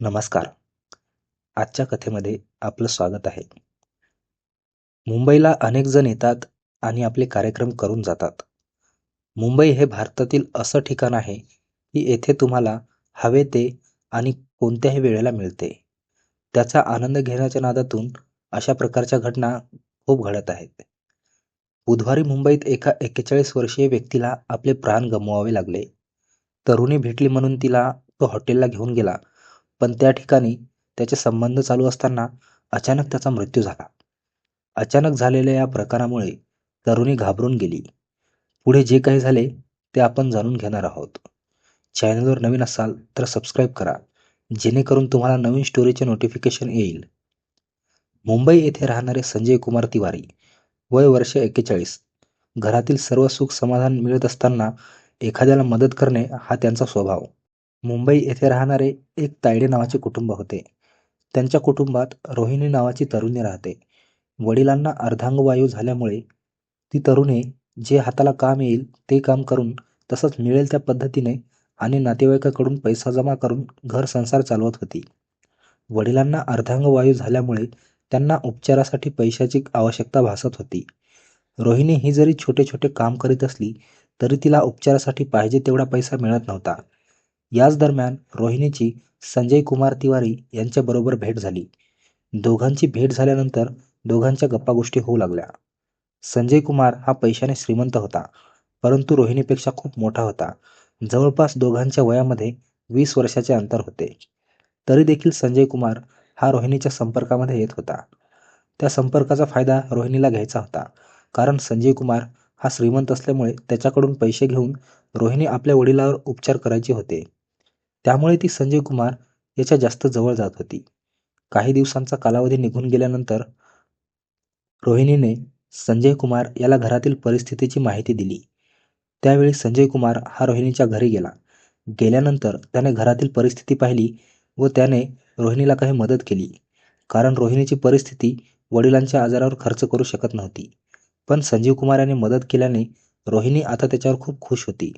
नमस्कार. आजच्या कथेमध्ये आपलं स्वागत आहे. मुंबईला अनेक जण येतात आणि आपले कार्यक्रम करून जातात. मुंबई हे भारतातील असं ठिकाण आहे की येथे तुम्हाला हवे ते आणि कोणत्याही वेळेला मिळते. त्याचा आनंद घेण्याच्या नादातून अशा प्रकारच्या घटना खूप घडत आहेत. बुधवारी मुंबईत एका एक्केचाळीस वर्षीय व्यक्तीला आपले प्राण गमवावे लागले. तरुणी भेटली म्हणून तिला तो हॉटेलला घेऊन गेला. पण त्या ठिकाणी त्याचे संबंध चालू असताना अचानक त्याचा मृत्यू झाला. अचानक झालेल्या या प्रकारामुळे तरुणी घाबरून गेली. पुढे जे काही झाले ते आपण जाणून घेणार आहोत. चॅनलवर नवीन असाल तर सबस्क्राईब करा जेणेकरून तुम्हाला नवीन स्टोरीचे नोटिफिकेशन येईल. मुंबई येथे राहणारे संजय कुमार तिवारी वय वर्ष एक्केचाळीस. घरातील सर्व सुख समाधान मिळत असताना एखाद्याला मदत करणे हा त्यांचा स्वभाव. मुंबई येथे राहणारे एक तायडे नावाचे कुटुंब होते. त्यांच्या कुटुंबात रोहिणी नावाची तरुणी राहते. वडिलांना अर्धांगवायू झाल्यामुळे ती तरुणी जे हाताला काम येईल ते काम करून तसंच मिळेल त्या पद्धतीने आणि नातेवाईकाकडून पैसा जमा करून घर संसार चालवत होती. वडिलांना अर्धांगवायू झाल्यामुळे त्यांना उपचारासाठी पैशाची आवश्यकता भासत होती. रोहिणी ही जरी छोटे छोटे काम करीत असली तरी तिला उपचारासाठी पाहिजे तेवढा पैसा मिळत नव्हता. याच दरम्यान रोहिणीची संजय कुमार तिवारी यांच्याबरोबर भेट झाली. दोघांची भेट झाल्यानंतर दोघांच्या गप्पा गोष्टी होऊ लागल्या. संजय कुमार हा पैशाने श्रीमंत होता परंतु रोहिणीपेक्षा खूप मोठा होता. जवळपास दोघांच्या वयामध्ये वीस वर्षाचे अंतर होते. तरी देखील संजय कुमार हा रोहिणीच्या संपर्कामध्ये येत होता. त्या संपर्काचा फायदा रोहिणीला घ्यायचा होता कारण संजय कुमार हा श्रीमंत असल्यामुळे त्याच्याकडून पैसे घेऊन रोहिणी आपल्या वडिलावर उपचार करायचे होते. त्यामुळे ती संजय कुमार याच्या जास्त जवळ जात होती. काही दिवसांचा कालावधी निघून गेल्यानंतर रोहिणीने संजय कुमार याला घरातील परिस्थितीची माहिती दिली. त्यावेळी संजय कुमार हा रोहिणीच्या घरी गेला. गेल्यानंतर त्याने घरातील परिस्थिती पाहिली व त्याने रोहिणीला काही मदत केली. कारण रोहिणीची परिस्थिती वडिलांच्या आजारावर खर्च करू शकत नव्हती. पण संजीव कुमार याने मदत केल्याने रोहिणी आता त्याच्यावर खूप खुश होती.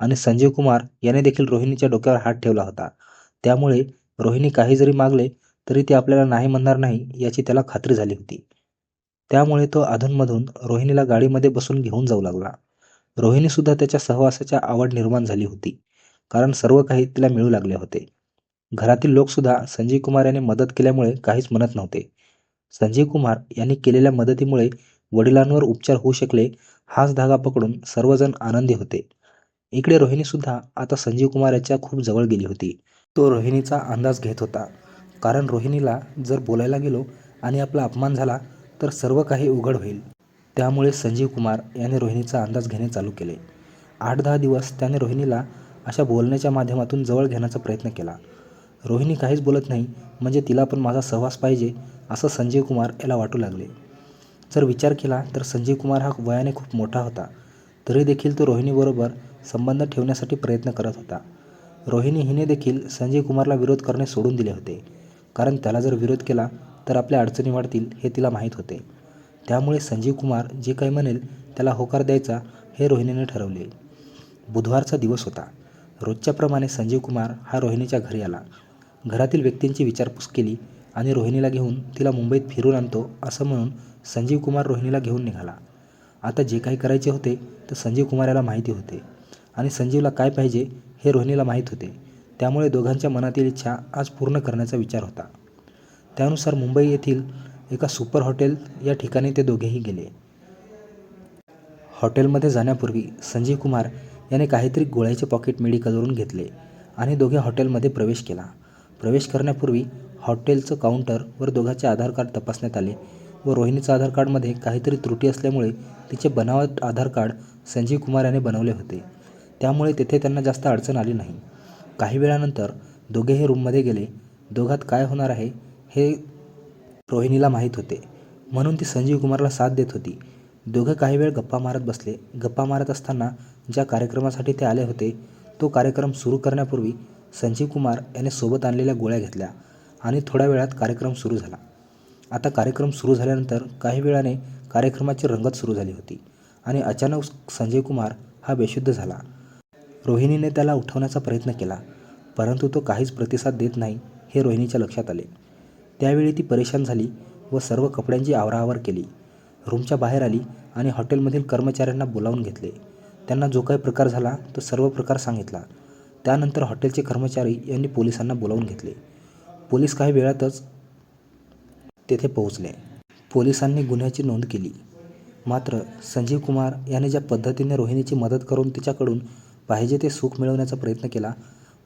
आणि संजीव कुमार याने देखील रोहिणीच्या डोक्यावर हात ठेवला होता. त्यामुळे रोहिणी काही जरी मागले तरी ते आपल्याला नाही म्हणणार नाही याची त्याला खात्री झाली होती. त्यामुळे तो अधूनमधून रोहिणीला गाडीमध्ये बसून घेऊन जाऊ लागला. रोहिणीसुद्धा त्याच्या सहवासाच्या आवड निर्माण झाली होती कारण सर्व काही तिला मिळू लागले होते. घरातील लोकसुद्धा संजीव कुमार याने मदत केल्यामुळे काहीच म्हणत नव्हते. संजीव कुमार यांनी केलेल्या मदतीमुळे वडिलांवर उपचार होऊ शकले हाच धागा पकडून सर्वजण आनंदी होते. इकडे रोहिणीसुद्धा आता संजीव कुमार याच्या खूप जवळ गेली होती. तो रोहिणीचा अंदाज घेत होता. कारण रोहिणीला जर बोलायला गेलो आणि आपला अपमान झाला तर सर्व काही उघड होईल. त्यामुळे संजीव कुमार याने रोहिणीचा अंदाज घेणे चालू केले. आठ दहा दिवस त्याने रोहिणीला अशा बोलण्याच्या माध्यमातून जवळ घेण्याचा प्रयत्न केला. रोहिणी काहीच बोलत नाही म्हणजे तिला पण माझा सहवास पाहिजे असं संजीव कुमार याला वाटू लागले. जर विचार केला तर संजीव कुमार हा वयाने खूप मोठा होता. तरी देखील तो रोहिणीबरोबर संबंध ठेवण्यासाठी प्रयत्न करत होता. रोहिणी हिने देखील संजय कुमारला विरोध करणे सोडून दिले होते. कारण त्याला जर विरोध केला तर आपल्या अडचणी वाढतील हे तिला माहीत होते. त्यामुळे संजीव कुमार जे काही म्हणेल त्याला होकार द्यायचा हे रोहिणीने ठरवले. बुधवारचा दिवस होता. रोजच्याप्रमाणे संजीव कुमार हा रोहिणीच्या घरी आला. घरातील व्यक्तींची विचारपूस केली आणि रोहिणीला घेऊन तिला मुंबईत फिरून आणतो असं म्हणून संजीव कुमार रोहिणीला घेऊन निघाला. आता जे काही करायचे होते ते संजीव कुमार याला माहिती होते. आणि संजीवला काय पाहिजे हे रोहिणीला माहीत होते. त्यामुळे दोघांच्या मनातील इच्छा आज पूर्ण करण्याचा विचार होता. त्यानुसार मुंबई येथील एका सुपर हॉटेल या ठिकाणी ते दोघेही गेले. हॉटेलमध्ये जाण्यापूर्वी संजीव कुमार याने काहीतरी गोळ्याचे पॉकेट मेडिकलवरून घेतले आणि दोघे हॉटेलमध्ये प्रवेश केला. प्रवेश करण्यापूर्वी हॉटेलचं काउंटरवर दोघांचे आधार कार्ड तपासण्यात आले व रोहिणीचं आधार कार्डमध्ये काहीतरी त्रुटी असल्यामुळे तिचे बनावट आधार कार्ड संजीव कुमार याने बनवले होते. त्यामुळे तेथे त्यांना जास्त अडचण आली नाही. काही वेळानंतर दोघेही रूममध्ये गेले. दोघात काय होणार आहे हे रोहिणीला माहीत होते. म्हणून ती संजीव कुमारला साथ देत होती. दोघं काही वेळ गप्पा मारत बसले. गप्पा मारत असताना ज्या कार्यक्रमासाठी ते आले होते तो कार्यक्रम सुरू करण्यापूर्वी संजीव कुमार याने सोबत आणलेल्या गोळ्या घेतल्या आणि थोड्या वेळात कार्यक्रम सुरू झाला. आता कार्यक्रम सुरू झाल्यानंतर काही वेळाने कार्यक्रमाची रंगत सुरू झाली होती आणि अचानक संजय कुमार हा बेशुद्ध झाला. रोहिणीने त्याला उठवण्याचा प्रयत्न केला परंतु तो काहीच प्रतिसाद देत नाही हे रोहिणीच्या लक्षात आले. त्यावेळी ती परेशान झाली व सर्व कपड्यांची आवराआवर केली. रूमच्या बाहेर आली आणि हॉटेलमधील कर्मचाऱ्यांना बोलावून घेतले. त्यांना जो काही प्रकार झाला तो सर्व प्रकार सांगितला. त्यानंतर हॉटेलचे कर्मचारी यांनी पोलिसांना बोलावून घेतले. पोलीस काही वेळातच तेथे पोहोचले. पोलिसांनी गुन्ह्याची नोंद केली. मात्र संजीव कुमार याने ज्या पद्धतीने रोहिणीची मदत करून तिच्याकडून पाहिजे ते सुख मिळवण्याचा प्रयत्न केला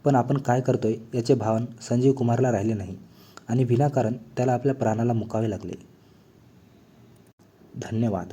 पण आपण काय करतोय याचे भान संजीव कुमारला राहिले नाही आणि विनाकारण त्याला आपल्या प्राणाला मुकावे लागले. धन्यवाद.